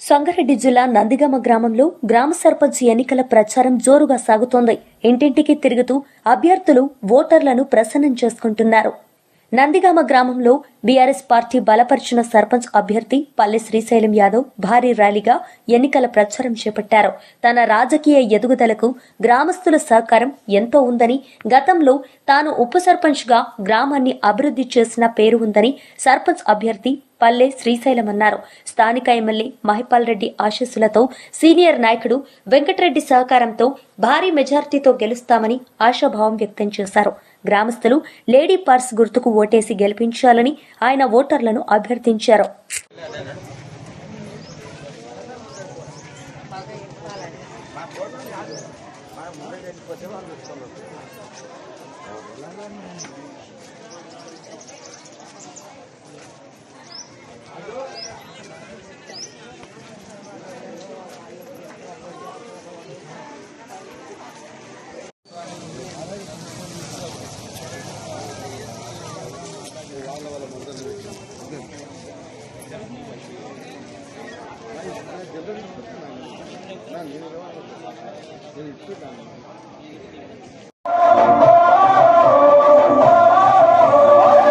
సంగారెడ్డి జిల్లా నందిగామ గ్రామంలో గ్రామ సర్పంచ్ ఎన్నికల ప్రచారం జోరుగా సాగుతోంది. ఇంటింటికి తిరుగుతూ అభ్యర్థులు ఓటర్లను ప్రసన్నం చేసుకుంటున్నారు. నందిగామ గ్రామంలో బీఆర్ఎస్ పార్టీ బలపరిచిన సర్పంచ్ అభ్యర్థి పల్లె శ్రీశైలం యాదవ్ భారీ ర్యాలీగా ఎన్నికల ప్రచారం చేపట్టారు. తన రాజకీయ ఎదుగుదలకు గ్రామస్తుల సహకారం ఎంతో ఉందని గతంలో తాను ఉప సర్పంచ్గా గ్రామాన్ని అభివృద్ధి చేసిన పేరు ఉందని సర్పంచ్ అభ్యర్థి పల్లె శ్రీశైలం అన్నారు. స్థానిక ఎమ్మెల్యే మహిపాల్ రెడ్డి ఆశీస్సులతో సీనియర్ నాయకుడు వెంకటరెడ్డి సహకారంతో భారీ మెజార్టీతో గెలుస్తామని ఆశాభావం వ్యక్తం చేశారు. గ్రామస్తులు లేడీ పర్స్ గుర్తుకు ఓటేసి గెలిపించాలని ఆయన ఓటర్లను అభ్యర్థించారు.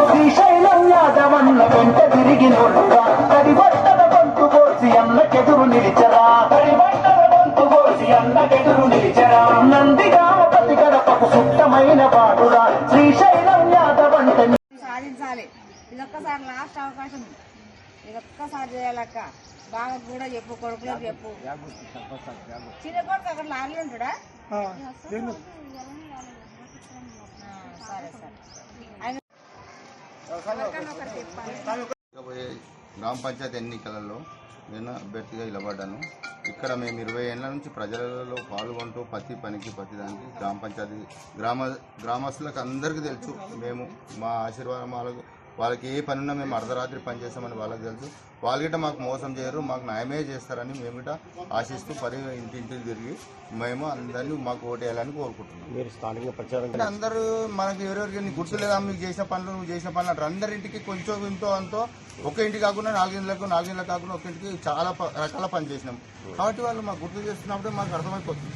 శ్రీశైలం యాదవన్న వెంట తిరిగినోడుగా కడి బట్టల బంతు కోసి అన్నకెదురు నిలిచరా. కడి బట్టల బంతు కోసి అన్నకెదురు నిలిచరా. నందిగా ప్రతి గడపకు సుట్టమైన బాడురా శ్రీశైలం యాదవంట సాధించాలి. ఇదొక్కసారి లాస్ట్ అవకాశం. ఇదొక్కసారి చేయాలక్క. బాగా కూడా చెప్పు కొడుకులకు చెప్పు. చిన్న కొడుకు అక్కడ లారీ ఉంటాడా? ఆ, సరే సరే. గ్రామ పంచాయతీ ఎన్నికలలో నేను అభ్యర్థిగా నిలబడ్డాను. ఇక్కడ మేము ఇరవై ఏళ్ళ నుంచి ప్రజలలో పాల్గొంటూ ప్రతి పనికి ప్రతి దానికి గ్రామ పంచాయతీ గ్రామ గ్రామస్తులకు అందరికీ తెలుసు. మేము మా ఆశీర్వాదం వాళ్ళకు ఏ పని ఉన్నా మేము అర్ధరాత్రి పని చేస్తామని వాళ్ళకి తెలుసు. వాళ్ళు గిట్ట మాకు మోసం చేయరు మాకు న్యాయమే చేస్తారని మేము గిట్ట ఆశిస్తూ పరి ఇంటింటికి తిరిగి మేము అందరినీ మాకు ఓటేయాలని కోరుకుంటున్నాం. మీరు స్థానికంగా ప్రచారం అందరూ మనకి ఎవరెవరికి నీకు గుర్తులేదా మీకు చేసిన పనులు నువ్వు చేసిన పనులు అంటారు. అందరింటికి కొంచెం ఇంతో అంతో ఒక ఇంటి కాకుండా నాలుగింట్లకు నాలుగింట్లకు కాకుండా ఒక ఇంటికి చాలా రకాల పని చేసినాం. కాబట్టి వాళ్ళు మాకు గుర్తు చేస్తున్నప్పుడే మాకు అర్థమైపోతుంది.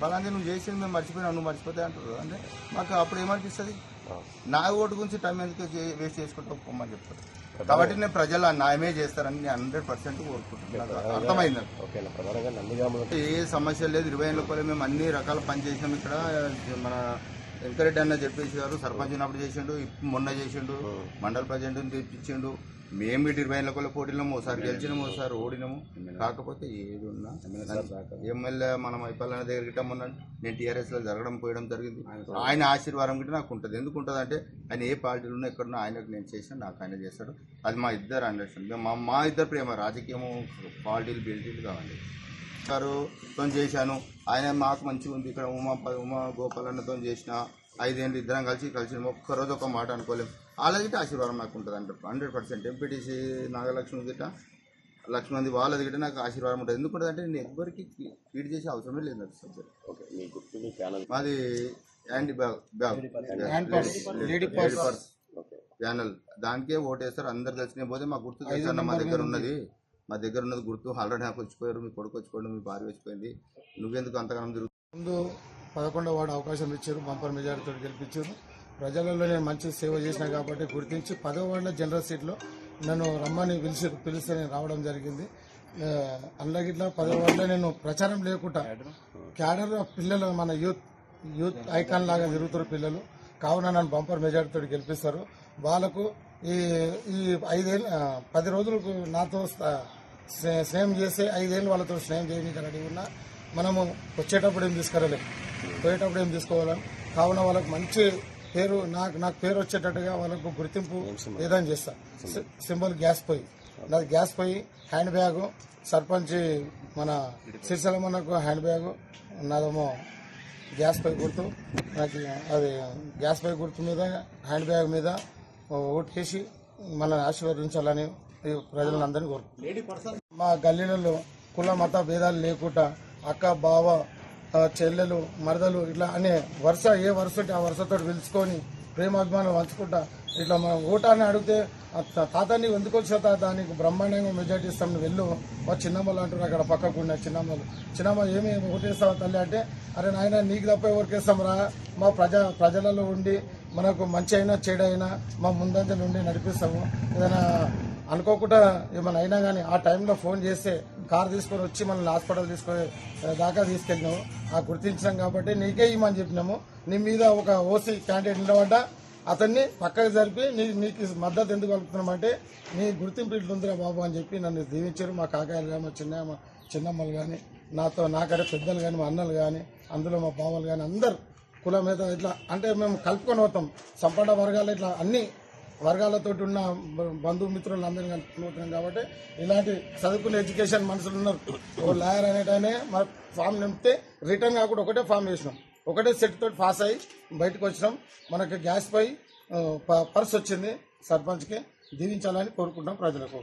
బలాంటి నువ్వు చేసింది మేము మర్చిపోయినా నువ్వు మర్చిపోతే అంటారు. అంటే మాకు అప్పుడు ఏమనిపిస్తుంది? నా ఓటు గురించి టైం ఎందుకు వేస్ట్ చేసుకుంటూ పొమ్మని చెప్తారు. కాబట్టి నేను ప్రజలు న్యాయమే చేస్తారని నేను హండ్రెడ్ పర్సెంట్ కోరుకుంటున్నాను. అర్థమైంది ఏ సమస్య లేదు. ఇరవై ఏళ్ళ కూడా మేము అన్ని రకాల పని చేసినాం ఇక్కడ. మన వెంకరెడ్డి అన్న చెప్పేసి గారు సర్పంచ్ ఉన్నప్పుడు చేసిండు మొన్న చేసిండు మండల ప్రెసిడెంట్ తెప్పించిండు మేము ఇటు ఇరవై ఏళ్ళ కూడా పోటీలో ఒకసారి గెలిచినాము ఒకసారి ఓడినాము. కాకపోతే ఏది ఉన్నా ఎమ్మెల్యే మనం అయిపోయిన దగ్గర గిట్ట మొన్న నేను టీఆర్ఎస్లో జరగడం పోయడం జరిగింది. ఆయన ఆశీర్వాదం గిట్ట నాకు ఉంటుంది. ఎందుకు ఉంటుంది అంటే ఆయన ఏ పార్టీలో ఉన్నా ఎక్కడున్నా ఆయనకు నేను చేసిన నాకు ఆయన చేస్తాడు. అది మా ఇద్దరు అండర్స్టాండ్ మా మా ఇద్దరు ప్రేమ రాజకీయము పార్టీలు బెల్టీలు కావాలి గారుతో చేశాను. ఆయన మాకు మంచిగా ఉంది. ఇక్కడ ఉమా ఉమా గోపాలన్నతో చేసిన ఐదేళ్ళు ఇద్దరం కలిసి కలిసి ఒక్కరోజు ఒక మాట అనుకోలేము వాళ్ళది ఆశీర్వాదం నాకు ఉంటుంది hundred hundred percent MPTC Nagalakshmi గిట్ట లక్ష్మణ్ వాళ్ళది గిట్ట నాకు ఆశీర్వాదం ఉంటుంది. ఎందుకంటే అంటే నేను ఎవ్వరికి ఫీడ్ చేసే అవసరమే లేదు నాకు సబ్జెక్ట్ ఓకే మీ గుర్తు మీ ప్యానల్ మాది anti bag bag lady purse okay. Panel దానికే ఓటేస్తారు. అందరు తెలిసిన పోతే మా గుర్తు తెలుసన్న మా దగ్గర ఉన్నది. మా దగ్గర ఉన్నది గుర్తు. ఆల్రెడీ నాకు వచ్చిపోయారు. మీ కొడుకు వచ్చిపోయాడు. మీ భార్య వచ్చిపోయింది. నువ్వెందుకు అంతగానం తిరుగుతావు ముందు పదకొండవ వార్డు అవకాశం ఇచ్చారు. బంపర్ మెజారిటీతో గెలిపించారు. ప్రజలలో నేను మంచి సేవ చేసిన కాబట్టి గుర్తించి పదో వార్డుల జనరల్ సీట్లో నన్ను రమ్మని పిలిచి పిలిస్తే నేను రావడం జరిగింది. ఆ, అందులో పదో వార్డులో నేను ప్రచారం లేకుండా క్యాడర్ పిల్లలు మన యూత్ యూత్ ఐకాన్ లాగా తిరుగుతారు పిల్లలు కావున నన్ను బంపర్ మెజార్టీతో గెలిపిస్తారు. వాళ్ళకు ఈ ఈ ఐదేళ్ళు పది రోజులకు నాతో స్నేహం చేస్తే ఐదేళ్ళు వాళ్ళతో స్నేహం చేయడానికి రెడీ ఉన్నా. మనము వచ్చేటప్పుడు ఏం తీసుకురాలేము పోయేటప్పుడు ఏం తీసుకోవాలి? కావున వాళ్ళకి మంచి పేరు నాకు నాకు పేరు వచ్చేటట్టుగా వాళ్ళకు గుర్తింపు ఏదైనా చేస్తా. సి- సింబల్ గ్యాస్ పొయ్యి. నాది గ్యాస్ పొయ్యి హ్యాండ్ బ్యాగు సర్పంచ్ మన సిరిసల మనకు హ్యాండ్ బ్యాగు నాదేమో గ్యాస్ పై గుర్తు నాకు అది గ్యాస్ పై గుర్తు మీద హ్యాండ్ బ్యాగ్ మీద ఓటు వేసి మనల్ని ఆశీర్వదించాలని ప్రజలందరినీ కోరుకుంటున్నాం మా గల్లీలలో కుల మత భేదాలు లేకుండా అక్క బావ చెల్లెలు మరదలు ఇట్లా అనే వరుస ఏ వరుస ఉంటే ఆ వరుసతో పిలుచుకొని ప్రేమాభిమానం పంచుకుంటా ఇట్లా మనం ఓటాన్ని అడిగితే తాత నీకు ఎందుకు వచ్చా తాత? నీకు బ్రహ్మాండంగా మెజార్టీ ఇస్తాం నువ్వు వెళ్ళు. మా చిన్నమ్మలు అంటారు అక్కడ పక్కకు చిన్నమ్మలు. చిన్నమ్మ ఏమి ఓటేస్తావా తల్లి? అంటే అరే నాయన నీకు తప్ప ఎవరికేస్తాం రా. మా ప్రజ ప్రజలలో ఉండి మనకు మంచి అయినా చెడైనా మా ముందంజలు ఉండి నడిపిస్తాము. ఏదైనా అనుకోకుండా ఏమైనా అయినా కానీ ఆ టైంలో ఫోన్ చేస్తే కార్ తీసుకొని వచ్చి మనల్ని హాస్పిటల్ తీసుకొని దాకా తీసుకెళ్ళినాము ఆ గుర్తించినాం కాబట్టి నీకే ఇమ్మని చెప్పినాము. నీ మీద ఒక ఓసీ క్యాండిడేట్ ఉండబడ్డ అతన్ని పక్కకు జరిపి నీ నీకు మద్దతు ఎందుకు కలుపుతున్నామంటే నీ గుర్తింపు ఇట్లా ఉందిరా బాబు అని చెప్పి నన్ను దీవించారు. మా కాకాయలు కానీ మా చిన్న చిన్నమ్మలు కానీ నాతో నాకంటే పెద్దలు కానీ మా అన్నలు కానీ అందులో మా బావలు కానీ అందరు కుల మీద ఇట్లా అంటే మేము కలుపుకొని పోతాం. సంపన్న వర్గాలు ఇట్లా అన్నీ వర్గాలతో ఉన్న బంధుమిత్రులను బంధుమిత్రులు అందరినీ కాబట్టి ఇలాంటి చదువుకునే ఎడ్యుకేషన్ మనుషులు ఉన్నారు. ఓ లాయర్ అనేటనే మన ఫామ్ నింపితే రిటర్న్ కాకుండా ఒకటే ఫామ్ వేసినాం ఒకటే సెట్ తోటి పాస్ అయ్యి బయటకు వచ్చినాం. మనకి గ్యాస్ పై ప- పర్స్ వచ్చింది. సర్పంచ్కి దీవించాలని కోరుకుంటాం ప్రజలకు.